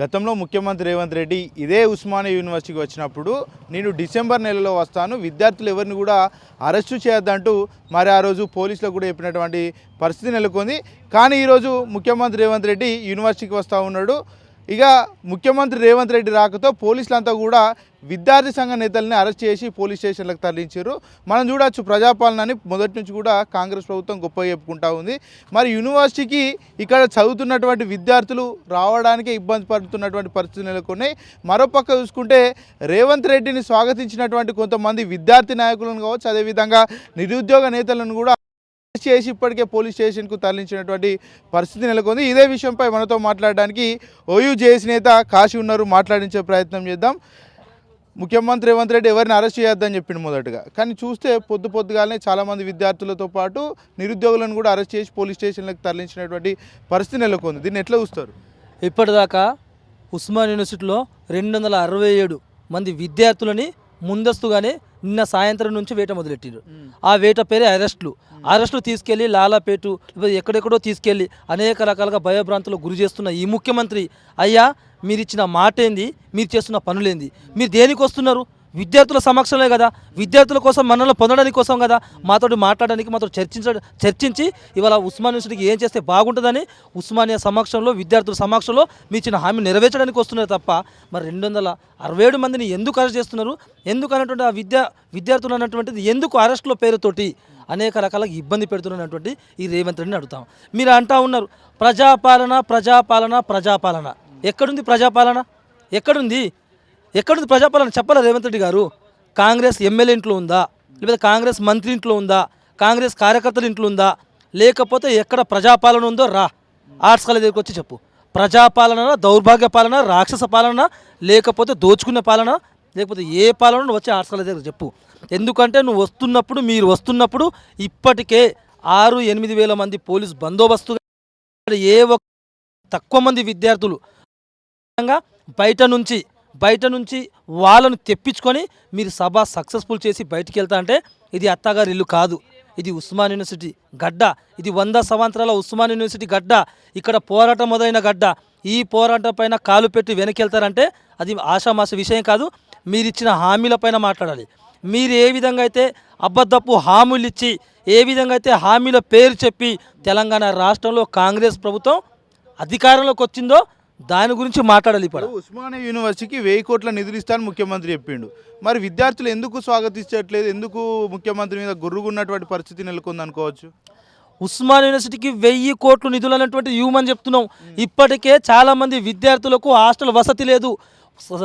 గతంలో ముఖ్యమంత్రి రేవంత్ రెడ్డి ఇదే ఉస్మానియా యూనివర్సిటీకి వచ్చినప్పుడు నేను డిసెంబర్ నెలలో వస్తాను విద్యార్థులు ఎవరిని కూడా అరెస్టు చేయొద్దంటూ మరి ఆ రోజు పోలీసులకు కూడా చెప్పినటువంటి పరిస్థితి నెలకొంది. కానీ ఈరోజు ముఖ్యమంత్రి రేవంత్ రెడ్డి యూనివర్సిటీకి వస్తూ ఉన్నాడు. ఇక ముఖ్యమంత్రి రేవంత్ రెడ్డి రాకతో పోలీసులంతా కూడా విద్యార్థి సంఘ నేతల్ని అరెస్ట్ చేసి పోలీస్ స్టేషన్లకు తరలించారు. మనం చూడొచ్చు ప్రజాపాలనని మొదటి నుంచి కూడా కాంగ్రెస్ ప్రభుత్వం గొప్ప చెప్పుకుంటా ఉంది. మరి యూనివర్సిటీకి ఇక్కడ చదువుతున్నటువంటి విద్యార్థులు రావడానికే ఇబ్బంది పడుతున్నటువంటి పరిస్థితులు నెలకొన్నాయి. మరోపక్క చూసుకుంటే రేవంత్ రెడ్డిని స్వాగతించినటువంటి కొంతమంది విద్యార్థి నాయకులను కావచ్చు అదేవిధంగా నిరుద్యోగ నేతలను కూడా చేసి ఇప్పటికే పోలీస్ స్టేషన్కు తరలించినటువంటి పరిస్థితి నెలకొంది. ఇదే విషయంపై మనతో మాట్లాడడానికి ఓయూ జేఏసీ నేత కాశీ ఉన్నారు. మాట్లాడించే ప్రయత్నం చేద్దాం. ముఖ్యమంత్రి రేవంత్ రెడ్డి ఎవరిని అరెస్ట్ చేయొద్దని చెప్పిండు మొదటగా. కానీ చూస్తే పొద్దు పొద్దుగానే చాలామంది విద్యార్థులతో పాటు నిరుద్యోగులను కూడా అరెస్ట్ చేసి పోలీస్ స్టేషన్లకు తరలించినటువంటి పరిస్థితి నెలకొంది. దీన్ని ఎట్లా చూస్తారు? ఇప్పటిదాకా ఉస్మాన్ యూనివర్సిటీలో రెండు వందల అరవై ఏడు మంది విద్యార్థులని ముందస్తుగానే నిన్న సాయంత్రం నుంచి వేట మొదలెట్టారు ఆ వేట పేరే అరెస్టులు. అరెస్టులు తీసుకెళ్ళి లాలాపేటు ఎక్కడెక్కడో తీసుకెళ్ళి అనేక రకాలుగా భయభ్రాంతులకు గురి చేస్తున్న ఈ ముఖ్యమంత్రి అయ్యా మీరు ఇచ్చిన మాట ఏంది మీరు చేస్తున్న పనులేంది? మీరు దేనికి వస్తున్నారు? విద్యార్థుల సమక్షంలో కదా. విద్యార్థుల కోసం మనల్ని పొందడానికి కోసం కదా. మాతోటి మాట్లాడడానికి మాతో చర్చించ చర్చించి ఇవాళ ఉస్మాన్ యూనివర్సిటీకి ఏం చేస్తే బాగుంటుందని ఉస్మానియా సమక్షంలో విద్యార్థుల సమక్షంలో మీ చిన్న హామీ నెరవేర్చడానికి వస్తున్నారు తప్ప మరి రెండు వందల అరవై ఏడు మందిని ఎందుకు అరెస్ట్ చేస్తున్నారు? ఎందుకు అన్నటువంటి ఆ విద్యా విద్యార్థులు అన్నటువంటిది ఎందుకు అరెస్టుల పేరుతోటి అనేక రకాలుగా ఇబ్బంది పెడుతున్నటువంటి ఈ రేవంత్ రెడ్డిని అడుగుతాం. మీరు అంటా ఉన్నారు ప్రజాపాలన ప్రజాపాలన ప్రజాపాలన. ఎక్కడుంది ప్రజాపాలన? ఎక్కడుంది? ఎక్కడుంది ప్రజాపాలన? చెప్పాలి రేవంత్ రెడ్డి గారు. కాంగ్రెస్ ఎమ్మెల్యే ఇంట్లో ఉందా? లేకపోతే కాంగ్రెస్ మంత్రి ఇంట్లో ఉందా? కాంగ్రెస్ కార్యకర్తల ఇంట్లో ఉందా? లేకపోతే ఎక్కడ ప్రజాపాలన ఉందో రా. ఆర్ట్స్ కాలేజ్ దగ్గరికి వచ్చి చెప్పు. ప్రజాపాలన దౌర్భాగ్య పాలన రాక్షస పాలన లేకపోతే దోచుకునే పాలన? లేకపోతే ఏ పాలన నువ్వు వచ్చి ఆర్ట్స్ కాలేజ్ దగ్గర చెప్పు. ఎందుకంటే నువ్వు వస్తున్నప్పుడు మీరు వస్తున్నప్పుడు ఇప్పటికే ఆరు ఎనిమిది వేల మంది పోలీస్ బందోబస్తు ఏ ఒక్క తక్కువ మంది విద్యార్థులు బయట నుంచి బయట నుంచి వాళ్ళను తెప్పించుకొని మీరు సభ సక్సెస్ఫుల్ చేసి బయటికి వెళ్తా అంటే ఇది అత్తగారి ఇల్లు కాదు. ఇది ఉస్మాన్ యూనివర్సిటీ గడ్డ. ఇది వంద సంవత్సరాల ఉస్మాన్ యూనివర్సిటీ గడ్డ. ఇక్కడ పోరాటం మొదలైన గడ్డ. ఈ పోరాటం పైన కాలు పెట్టి వెనకెళ్తారంటే అది ఆషామాష విషయం కాదు. మీరు ఇచ్చిన హామీల పైన మాట్లాడాలి. మీరు ఏ విధంగా అయితే అబద్ధపు హామీలు ఇచ్చి ఏ విధంగా అయితే హామీల పేరు చెప్పి తెలంగాణ రాష్ట్రంలో కాంగ్రెస్ ప్రభుత్వం అధికారంలోకి వచ్చిందో దాని గురించి మాట్లాడాలి ఇప్పుడు. ఉస్మానియా యూనివర్సిటీకి వెయ్యి కోట్ల నిధులు ఇస్తానని ముఖ్యమంత్రి చెప్పిండు. మరి విద్యార్థులు ఎందుకు స్వాగతించట్లేదు? ఎందుకు ముఖ్యమంత్రి మీద గుర్రుగున్నటువంటి పరిస్థితి నెలకొంది అనుకోవచ్చు? ఉస్మాన్ యూనివర్సిటీకి వెయ్యి కోట్లు నిధులు అన్నటువంటి హ్యూమన్ చెప్తున్నాం. ఇప్పటికే చాలా మంది విద్యార్థులకు హాస్టల్ వసతి లేదు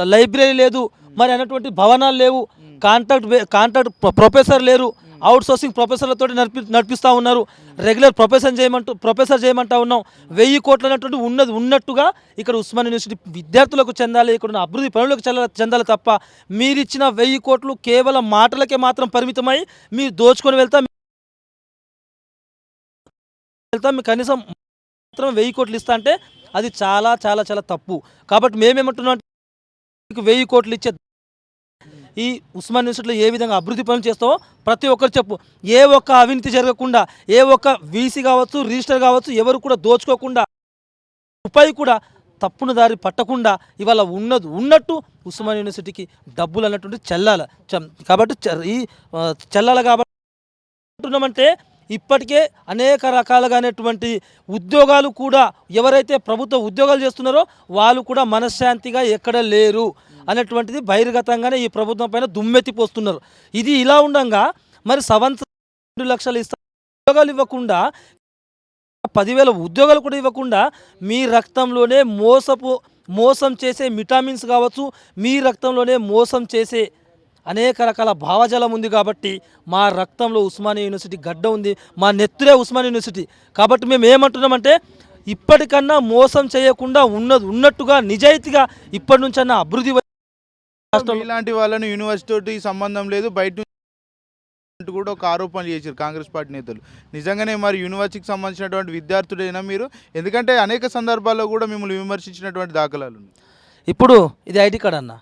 లైబ్రరీ లేదు మరి అన్నటువంటి భవనాలు లేవు. కాంట్రాక్ట్ కాంట్రాక్ట్ ప్రొ- ప్రొఫెసర్ లేరు. అవుట్ సోర్సింగ్ ప్రొఫెసర్లతో నడిపి నడిపిస్తూ ఉన్నారు. రెగ్యులర్ ప్రొఫెసర్ చేయమంటూ ప్రొఫెసర్ చేయమంటా ఉన్నాం. వెయ్యి కోట్లు అనేటువంటి ఉన్నది ఉన్నట్టుగా ఇక్కడ ఉస్మాన్ యూనివర్సిటీ విద్యార్థులకు చెందాలి ఇక్కడ ఉన్న అభివృద్ధి పనులకు చెందాలి చెందాలి తప్ప మీరిచ్చిన వెయ్యి కోట్లు కేవలం మాటలకే మాత్రం పరిమితమై మీరు దోచుకొని వెళ్తా వెళ్తాం మీకు కనీసం మాత్రం వెయ్యి కోట్లు ఇస్తా అంటే అది చాలా చాలా చాలా తప్పు. కాబట్టి మేమేమంటున్నాం మీకు వెయ్యి కోట్లు ఇచ్చే ఈ ఉస్మాన్ యూనివర్సిటీలో ఏ విధంగా అభివృద్ధి పనులు చేస్తావో ప్రతి ఒక్కరు చెప్పు. ఏ ఒక్క అవినీతి జరగకుండా ఏ ఒక్క వీసీ కావచ్చు రిజిస్టర్ కావచ్చు ఎవరు కూడా దోచుకోకుండా రూపాయి కూడా తప్పును దారి పట్టకుండా ఇవాళ ఉన్నది ఉన్నట్టు ఉస్మాన్ యూనివర్సిటీకి డబ్బులు అన్నటువంటి చెల్లాల. కాబట్టి చ- ఈ చెల్లాల కాబట్టి అంటున్నామంటే ఇప్పటికే అనేక రకాలుగానేటువంటి ఉద్యోగాలు కూడా ఎవరైతే ప్రభుత్వ ఉద్యోగాలు చేస్తున్నారో వాళ్ళు కూడా మనశ్శాంతిగా ఎక్కడ లేరు అనేటువంటిది బహిర్గతంగానే ఈ ప్రభుత్వం పైన దుమ్మెత్తిపోస్తున్నారు. ఇది ఇలా ఉండగా మరి సంవత్సరం రెండు లక్షలు ఇస్తా ఉద్యోగాలు ఇవ్వకుండా పదివేల ఉద్యోగాలు కూడా ఇవ్వకుండా మీ రక్తంలోనే మోసపు మోసం చేసే విటామిన్స్ కావచ్చు మీ రక్తంలోనే మోసం చేసే అనేక రకాల భావజాలం ఉంది కాబట్టి మా రక్తంలో ఉస్మానియా యూనివర్సిటీ గడ్డ ఉంది మా నెత్తురే ఉస్మానియా యూనివర్సిటీ. కాబట్టి మేము ఏమంటున్నామంటే ఇప్పటికన్నా మోసం చేయకుండా ఉన్నది ఉన్నట్టుగా నిజాయితీగా ఇప్పటి నుంచన్నా అభివృద్ధి ఇలాంటి వాళ్ళని యూనివర్సిటీ సంబంధం లేదు బయట కూడా ఒక ఆరోపణలు చేశారు కాంగ్రెస్ పార్టీ నేతలు. నిజంగానే మరి యూనివర్సిటీకి సంబంధించినటువంటి విద్యార్థులైనా మీరు? ఎందుకంటే అనేక సందర్భాల్లో కూడా మిమ్మల్ని విమర్శించినటువంటి దాఖలాలు ఉన్నాయి. ఇప్పుడు ఇది ఐడి కార్డ్ అన్న.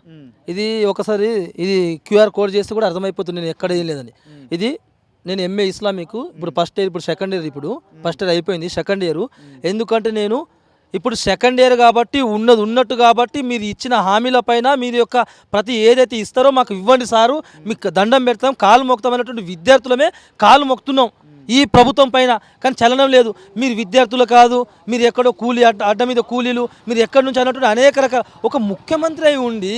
ఇది ఒకసారి ఇది క్యూఆర్ కోడ్ చేస్తే కూడా అర్థమైపోతుంది నేను ఎక్కడ ఏం లేదని. ఇది నేను ఎంఏ ఇస్లామిక్ ఇప్పుడు ఫస్ట్ ఇయర్ ఇప్పుడు సెకండ్ ఇయర్ ఇప్పుడు ఫస్ట్ ఇయర్ అయిపోయింది సెకండ్ ఇయర్ ఎందుకంటే నేను ఇప్పుడు సెకండ్ ఇయర్ కాబట్టి ఉన్నది ఉన్నట్టు కాబట్టి మీరు ఇచ్చిన హామీల పైన మీరు యొక్క ప్రతి ఏదైతే ఇస్తారో మాకు ఇవ్వండి సారు. మీకు దండం పెడతాం కాలు మొక్తాం అనేటువంటి విద్యార్థులమే కాలు మొక్తున్నాం ఈ ప్రభుత్వం పైన కానీ చలనం లేదు. మీరు విద్యార్థులు కాదు మీరు ఎక్కడో కూలీ అడ్డ అడ్డ మీద కూలీలు మీరు ఎక్కడి నుంచి అన్నట్టు అనేక రకాల ఒక ముఖ్యమంత్రి అయి ఉండి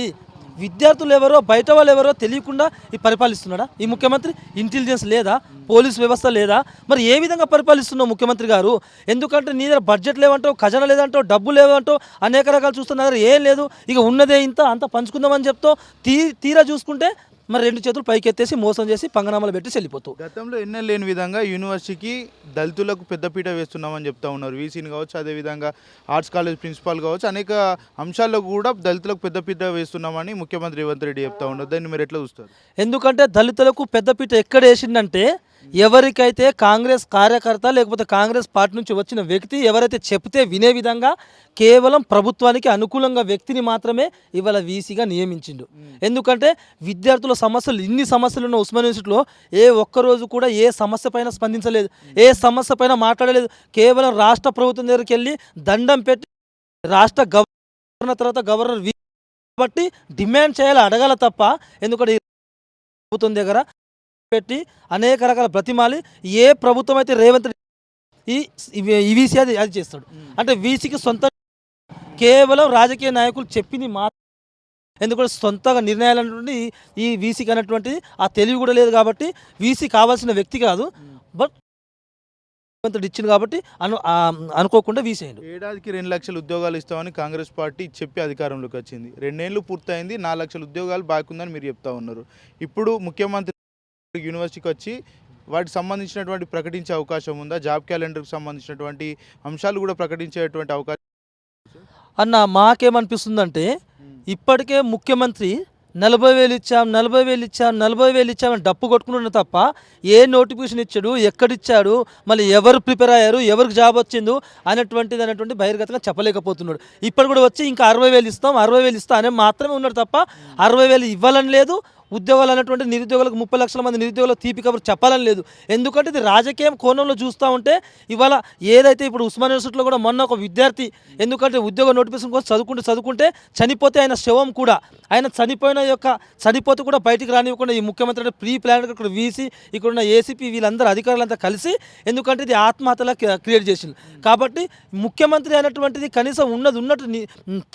విద్యార్థులు ఎవరో బయట వాళ్ళు ఎవరో తెలియకుండా ఈ పరిపాలిస్తున్నాడా? ఈ ముఖ్యమంత్రి ఇంటెలిజెన్స్ లేదా? పోలీస్ వ్యవస్థ లేదా? మరి ఏ విధంగా పరిపాలిస్తున్నావు ముఖ్యమంత్రి గారు? ఎందుకంటే నీ దగ్గర బడ్జెట్ లేవంటావు ఖజానా లేదంటావు డబ్బు లేవంటావు అనేక రకాలు చూస్తున్న దగ్గర ఏం లేదు. ఇక ఉన్నదే ఇంత అంత పంచుకుందామని చెప్తావు తీ తీరా చూసుకుంటే మరి రెండు చేతులు పైకెత్తేసి మోసం చేసి పంగనామాలు పెట్టి వెళ్ళిపోతావు గతంలో ఎన్నో లేని విధంగా యూనివర్సిటీకి దళితులకు పెద్దపీట వేస్తున్నామని చెప్తా ఉన్నారు. వీసీని కావచ్చు అదేవిధంగా ఆర్ట్స్ కాలేజ్ ప్రిన్సిపాల్ కావచ్చు అనేక అంశాల్లో కూడా దళితులకు పెద్దపీట వేస్తున్నామని ముఖ్యమంత్రి రేవంత్ రెడ్డి చెప్తా ఉన్నారు. దాన్ని మీరు ఎట్లా చూస్తారు? ఎందుకంటే దళితులకు పెద్దపీట ఎక్కడ వేసిందంటే ఎవరికైతే కాంగ్రెస్ కార్యకర్త లేకపోతే కాంగ్రెస్ పార్టీ నుంచి వచ్చిన వ్యక్తి ఎవరైతే చెప్తే వినే విధంగా కేవలం ప్రభుత్వానికి అనుకూలంగా వ్యక్తిని మాత్రమే ఇవాళ వీసీగా నియమించిండు. ఎందుకంటే విద్యార్థుల సమస్యలు ఇన్ని సమస్యలు ఉన్న ఉస్మాన్ యూనివర్సిటీలో ఏ ఒక్కరోజు కూడా ఏ సమస్య పైన స్పందించలేదు. ఏ సమస్య పైన మాట్లాడలేదు. కేవలం రాష్ట్ర ప్రభుత్వం దగ్గరికి వెళ్ళి దండం పెట్టి రాష్ట్ర గవర్నర్ తర్వాత గవర్నర్ కాబట్టి డిమాండ్ చేయాలి అడగాల తప్ప ఎందుకంటే ప్రభుత్వం దగ్గర పెట్టి అనేక రకాల ప్రతిమాలి ఏ ప్రభుత్వం అయితే రేవంత్ ఈ ఈ వీసీ అది అది చేస్తాడు. అంటే వీసీకి సొంత కేవలం రాజకీయ నాయకులు చెప్పింది మా ఎందుకంటే సొంతగా నిర్ణయాలు అనేటువంటి ఈ వీసీకి అనేటువంటి ఆ తెలివి కూడా లేదు కాబట్టి వీసీ కావాల్సిన వ్యక్తి కాదు. బట్ రేవంత్ ఇచ్చింది కాబట్టి అను అనుకోకుండా వీసీ అయ్యిండు. ఏడాదికి రెండు లక్షల ఉద్యోగాలు ఇస్తామని కాంగ్రెస్ పార్టీ చెప్పి అధికారంలోకి వచ్చింది. రెండేళ్ళు పూర్తయింది నాలుగు లక్షల ఉద్యోగాలు బాగుందని మీరు చెప్తా ఉన్నారు. ఇప్పుడు ముఖ్యమంత్రి యూనివర్సిటీకి వచ్చి వాటికి సంబంధించినటువంటి ప్రకటించే అవకాశం ఉందా? జాబ్ క్యాలెండర్కి సంబంధించినటువంటి అంశాలు కూడా ప్రకటించేటువంటి అవకాశం అన్న మాకేమనిపిస్తుందంటే ఇప్పటికే ముఖ్యమంత్రి నలభై వేలు ఇచ్చాం నలభై వేలు ఇచ్చాం నలభై వేలు ఇచ్చామని డప్పు కొట్టుకుంటున్న తప్ప ఏ నోటిఫికేషన్ ఇచ్చాడు ఎక్కడిచ్చాడు మళ్ళీ ఎవరు ప్రిపేర్ అయ్యారు ఎవరికి జాబ్ వచ్చిందో అనేటువంటిది అనేటువంటి బహిర్గతంగా చెప్పలేకపోతున్నాడు. ఇప్పుడు కూడా వచ్చి ఇంకా అరవై వేలు ఇస్తాం అరవై వేలు ఇస్తాం అనే మాత్రమే ఉన్నాడు తప్ప అరవై వేలు ఇవ్వాలని లేదు ఉద్యోగాలు అనేటువంటి నిరుద్యోగులకు ముప్పై లక్షల మంది నిరుద్యోగులకు తీపి కబురు చెప్పాలని లేదు. ఎందుకంటే ఇది రాజకీయం కోణంలో చూస్తూ ఉంటే ఇవాళ ఏదైతే ఇప్పుడు ఉస్మాన్ యూనివర్సిటీలో కూడా మొన్న ఒక విద్యార్థి ఎందుకంటే ఉద్యోగ నోటిఫికేషన్ కోసం చదువుకుంటే చదువుకుంటే చనిపోతే ఆయన శవం కూడా ఆయన చనిపోయిన యొక్క చనిపోతే కూడా బయటికి రానివ్వకుండా ఈ ముఖ్యమంత్రి ప్రీ ప్లాన్ ఇక్కడ వీసీ ఇక్కడ ఉన్న ఏసీపీ వీళ్ళందరూ అధికారులంతా కలిసి ఎందుకంటే ఇది ఆత్మహత్యలా క్రియేట్ చేసింది కాబట్టి ముఖ్యమంత్రి అనేటువంటిది కనీసం ఉన్నది ఉన్నట్టు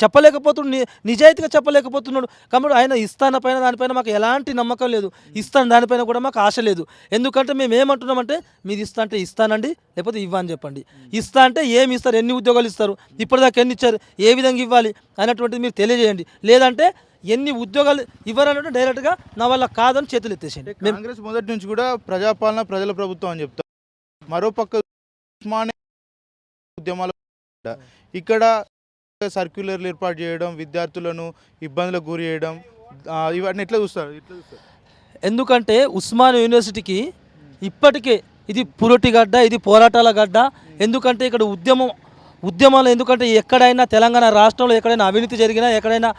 చెప్పలేకపోతున్నాడు నిజాయితీగా చెప్పలేకపోతున్నాడు. కాబట్టి ఆయన ఇస్తాన పైన దానిపైన మాకు ఎలా ఎలాంటి నమ్మకం లేదు. ఇస్తాను దానిపైన కూడా మాకు ఆశ లేదు. ఎందుకంటే మేము ఏమంటున్నామంటే మీరు ఇస్తా అంటే ఇస్తానండి లేకపోతే ఇవ్వని చెప్పండి. ఇస్తా అంటే ఏమి ఇస్తారు ఎన్ని ఉద్యోగాలు ఇస్తారు ఇప్పటిదాకా ఎన్ని ఇచ్చారు ఏ విధంగా ఇవ్వాలి అనేటువంటిది మీరు తెలియజేయండి. లేదంటే ఎన్ని ఉద్యోగాలు ఇవ్వరన్నట్టు డైరెక్ట్గా నా వల్ల కాదని చేతులు ఎత్తేసేయండి. మేము కాంగ్రెస్ మొదటి నుంచి కూడా ప్రజాపాలన ప్రజల ప్రభుత్వం అని చెప్తారు. మరోపక్క ఉద్యమాల ఇక్కడ సర్క్యులర్లు ఏర్పాటు చేయడం విద్యార్థులను ఇబ్బందులకు గురి చేయడం ఇవన్నీ ఎట్లా చూస్తారు? ఎట్లా చూస్తారు? ఎందుకంటే ఉస్మాన్ యూనివర్సిటీకి ఇప్పటికే ఇది పురటి గడ్డ ఇది పోరాటాల గడ్డ. ఎందుకంటే ఇక్కడ ఉద్యమం ఉద్యమాలు ఎందుకంటే ఎక్కడైనా తెలంగాణ రాష్ట్రంలో ఎక్కడైనా అవినీతి జరిగినా ఎక్కడైనా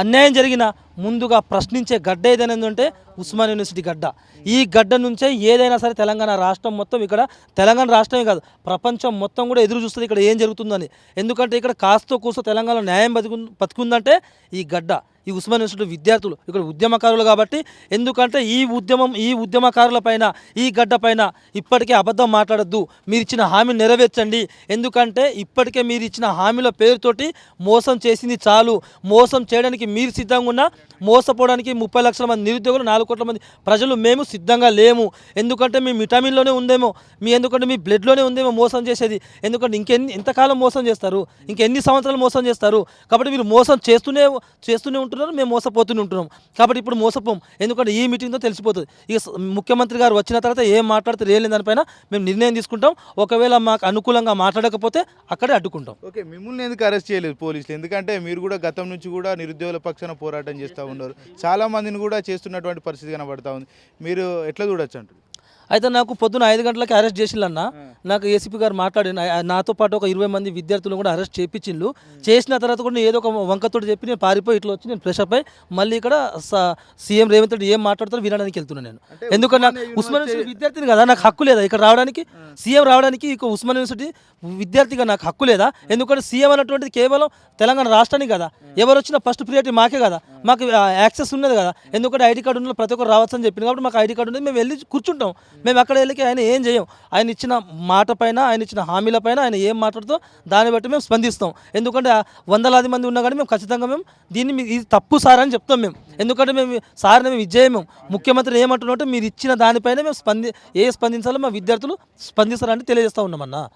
అన్యాయం జరిగినా ముందుగా ప్రశ్నించే గడ్డ ఏదైనా ఉందంటే ఉస్మాన్ యూనివర్సిటీ గడ్డ. ఈ గడ్డ నుంచే ఏదైనా సరే తెలంగాణ రాష్ట్రం మొత్తం ఇక్కడ తెలంగాణ రాష్ట్రమే కాదు ప్రపంచం మొత్తం కూడా ఎదురు చూస్తుంది ఇక్కడ ఏం జరుగుతుందని. ఎందుకంటే ఇక్కడ కాస్తో కూసో తెలంగాణలో న్యాయం బతుకు బతుకుందంటే ఈ గడ్డ. ఈ ఉస్మాన్ ఇన్స్టిట్యూట్ విద్యార్థులు ఇక్కడ ఉద్యమకారులు కాబట్టి ఎందుకంటే ఈ ఉద్యమం ఈ ఉద్యమకారులపైన ఈ గడ్డపైన ఇప్పటికే అబద్ధం మాట్లాడద్దు. మీరు ఇచ్చిన హామీ నెరవేర్చండి. ఎందుకంటే ఇప్పటికే మీరు ఇచ్చిన హామీల పేరుతోటి మోసం చేసింది చాలు. మోసం చేయడానికి మీరు సిద్ధంగా ఉన్నా మోసపోవడానికి ముప్పై లక్షల మంది నిరుద్యోగులు నాలుగు కోట్ల మంది ప్రజలు మేము సిద్ధంగా లేము. ఎందుకంటే మీ విటమిన్లోనే ఉందేమో మీ ఎందుకంటే మీ బ్లడ్లోనే ఉందేమో మోసం చేసేది. ఎందుకంటే ఇంకెన్ని ఎంతకాలం మోసం చేస్తారు ఇంకెన్ని సంవత్సరాలు మోసం చేస్తారు. కాబట్టి మీరు మోసం చేస్తూనే చేస్తూనే ఉంటున్నారు మేము మోసపోతూనే ఉంటున్నాం. కాబట్టి ఇప్పుడు మోసపోం. ఎందుకంటే ఈ మీటింగ్తో తెలిసిపోతుంది. ఇక ముఖ్యమంత్రి గారు వచ్చిన తర్వాత ఏం మాట్లాడితే రేయలేని దానిపైన మేము నిర్ణయం తీసుకుంటాం. ఒకవేళ మాకు అనుకూలంగా మాట్లాడకపోతే అక్కడే అడ్డుకుంటాం. ఓకే మిమ్మల్ని ఎందుకు అరెస్ట్ చేయలేదు పోలీసులు? ఎందుకంటే మీరు కూడా గతం నుంచి కూడా నిరుద్యోగుల పక్షాన పోరాటం చేస్తూ ఉన్నారు. చాలా మందిని కూడా చేస్తున్నటువంటి పరిస్థితి కనబడతా ఉంది. మీరు ఎట్లా చూడొచ్చు అంటారు అయితే నాకు పొద్దున ఐదు గంటలకి అరెస్ట్ చేసిండ్లన్న నాకు ఏసీపీ గారు మాట్లాడి నాతో పాటు ఒక ఇరవై మంది విద్యార్థులు కూడా అరెస్ట్ చేయించిండ్లు చేసిన తర్వాత కూడా నేను ఏదో ఒక వంకతోటి చెప్పి నేను పారిపోయి ఇట్లా వచ్చి నేను ఫ్రెష్ అప్ అయి మళ్ళీ ఇక్కడ సీఎం రేవంత్ రెడ్డి ఏం మాట్లాడతారో వినడానికి వెళ్తున్నాను నేను. ఎందుకంటే నాకు ఉస్మాన్ యూనివర్సిటీ విద్యార్థిని కదా నాకు హక్కు లేదా? ఇక్కడ రావడానికి సీఎం రావడానికి ఇక ఉస్మాన్ యూనివర్సిటీ విద్యార్థిగా నాకు హక్కు లేదా? ఎందుకంటే సీఎం అన్నటువంటిది కేవలం తెలంగాణ రాష్ట్రానికి కదా. ఎవరు వచ్చినా ఫస్ట్ ప్రియారిటీ మాకే కదా. మాకు యాక్సెస్ ఉన్నది కదా. ఎందుకంటే ఐడి కార్డు ఉన్న ప్రతి ఒక్కరు రావచ్చు అని చెప్పింది కాబట్టి మాకు ఐడి కార్డు ఉన్నది. మేము వెళ్ళి కూర్చుంటాం. మేము అక్కడ వెళ్ళి ఆయన ఏం చేయం? ఆయన ఇచ్చిన మాట పైన ఆయన ఇచ్చిన హామీల పైన ఆయన ఏం మాట్లాడుతో దాన్ని బట్టి మేము స్పందిస్తాం. ఎందుకంటే వందలాది మంది ఉన్నా కానీ మేము ఖచ్చితంగా మేము దీన్ని మీ- ఇది తప్పు సార్ అని చెప్తాం మేము. ఎందుకంటే మేము సార్ని మేము ఇచ్చేయము ముఖ్యమంత్రి ఏమంటున్నట్టు మీరు ఇచ్చిన దానిపైన మేము స్పంది ఏ స్పందించాలో మా విద్యార్థులు స్పందిస్తారని తెలియజేస్తా ఉన్నామన్నా